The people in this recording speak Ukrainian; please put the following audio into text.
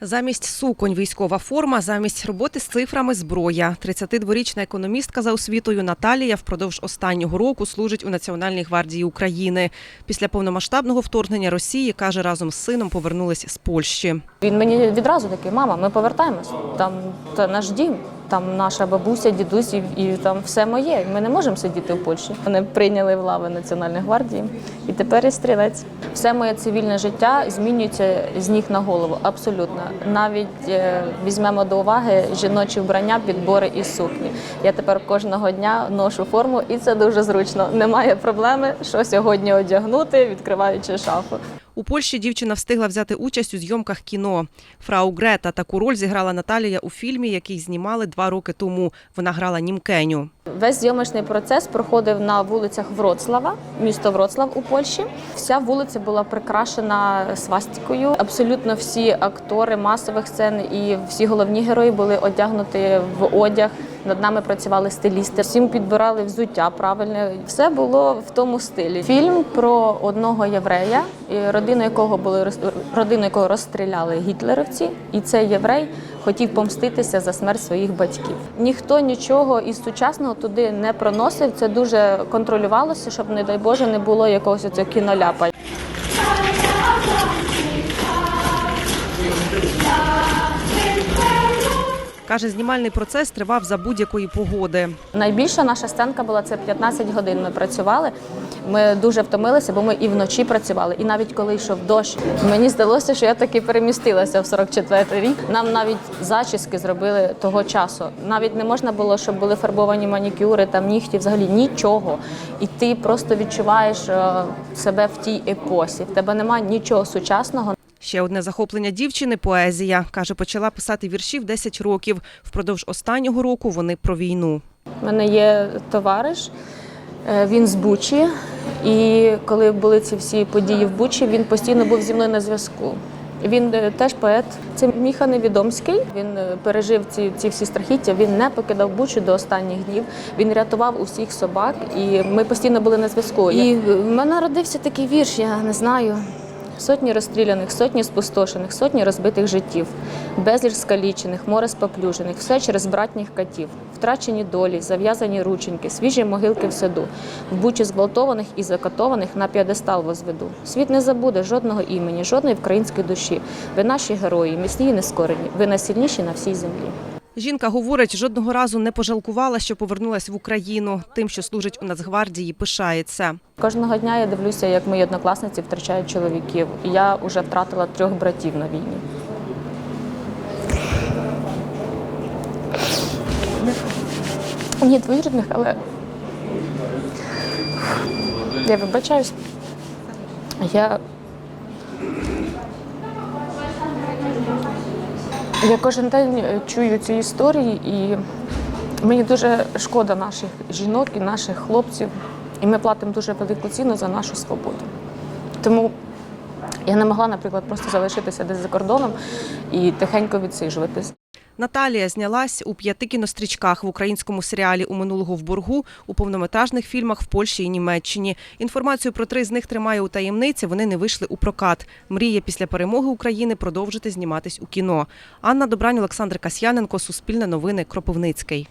Замість суконь військова форма, замість роботи з цифрами зброя. 32-річна економістка за освітою Наталія впродовж останнього року служить у Національній гвардії України. Після повномасштабного вторгнення Росії каже, разом з сином повернулись з Польщі. Він мені відразу такий, мама, ми повертаємось. Там Це наш дім, там наша бабуся, дідусь і, і там все моє. Ми не можемо сидіти в Польщі. Вони прийняли в лави Національної гвардії, і тепер я стрілець. Все моє цивільне життя змінюється з ніг на голову. Абсолютно. Навіть е, візьмемо до уваги жіночі вбрання, підбори і сукні. Я тепер кожного дня ношу форму, і це дуже зручно. Немає проблеми, що сьогодні одягнути, відкриваючи шафу. У Польщі дівчина встигла взяти участь у зйомках кіно. Фрау Грета таку роль зіграла Наталія у фільмі, який знімали два роки тому. Вона грала німкеню. Весь зйомочний процес проходив на вулицях Вроцлава, місто Вроцлав у Польщі. Вся вулиця була прикрашена свастикою. Абсолютно всі актори масових сцен і всі головні герої були одягнуті в одяг. Над нами працювали стилісти, всім підбирали взуття правильне. Все було в тому стилі. Фільм про одного єврея, родину якого були родину якого розстріляли гітлерівці, і цей єврей хотів помститися за смерть своїх батьків. Ніхто нічого із сучасного туди не проносив. Це дуже контролювалося, щоб, не дай Боже, не було якогось цього кіноляпа. Каже, знімальний процес тривав за будь-якої погоди. Найбільша наша сценка була це 15 годин. Ми працювали. Ми дуже втомилися, бо ми і вночі працювали. І навіть коли йшов дощ, мені здалося, що я таки перемістилася в 44-й рік. Нам навіть зачіски зробили того часу. Навіть не можна було, щоб були фарбовані манікюри, там нігті, взагалі нічого. І ти просто відчуваєш е, себе в тій епосі. В тебе немає нічого сучасного. Ще одне захоплення дівчини поезія. Каже, почала писати вірші в 10 років. Впродовж останнього року вони про війну. У мене є товариш, е, він з Бучі, і коли були ці всі події в Бучі, він постійно був зі мною на зв'язку. Він е, теж поет. Це Міха Невідомський. Він е, пережив ці, ці всі страхіття. Він не покидав Бучу до останніх днів. Він рятував усіх собак, і ми постійно були на зв'язку. І в мене народився такий вірш, я не знаю. Сотні розстріляних, сотні спустошених, сотні розбитих життів, безліч скалічених, море споплюжених, все через братніх катів, втрачені долі, зав'язані рученьки, свіжі могилки в саду, в бучі зґвалтованих і закатованих на п'єдестал возведу. Світ не забуде жодного імені, жодної української душі. Ви наші герої, міцні і нескорені, ви найсильніші на всій землі. Жінка говорить, жодного разу не пожалкувала, що повернулась в Україну. Тим, що служить у Нацгвардії, пишається. Кожного дня я дивлюся, як мої однокласниці втрачають чоловіків. Я вже втратила трьох братів на війні. Ні, двоюрідних, але я вибачаюсь. Я Я кожен день е, чую ці історії, і мені дуже шкода наших жінок і наших хлопців. І ми платимо дуже велику ціну за нашу свободу. Тому я не могла, наприклад, просто залишитися десь за кордоном і тихенько відсиджуватись. Наталія знялась у п'яти кінострічках в українському серіалі у минулого в боргу, у повнометражних фільмах в Польщі і Німеччині. Інформацію про три з них тримає у таємниці. Вони не вийшли у прокат. Мріє після перемоги України продовжити зніматись у кіно. Анна Добрань, Олександр Касьяненко, Суспільне новини, Кропивницький.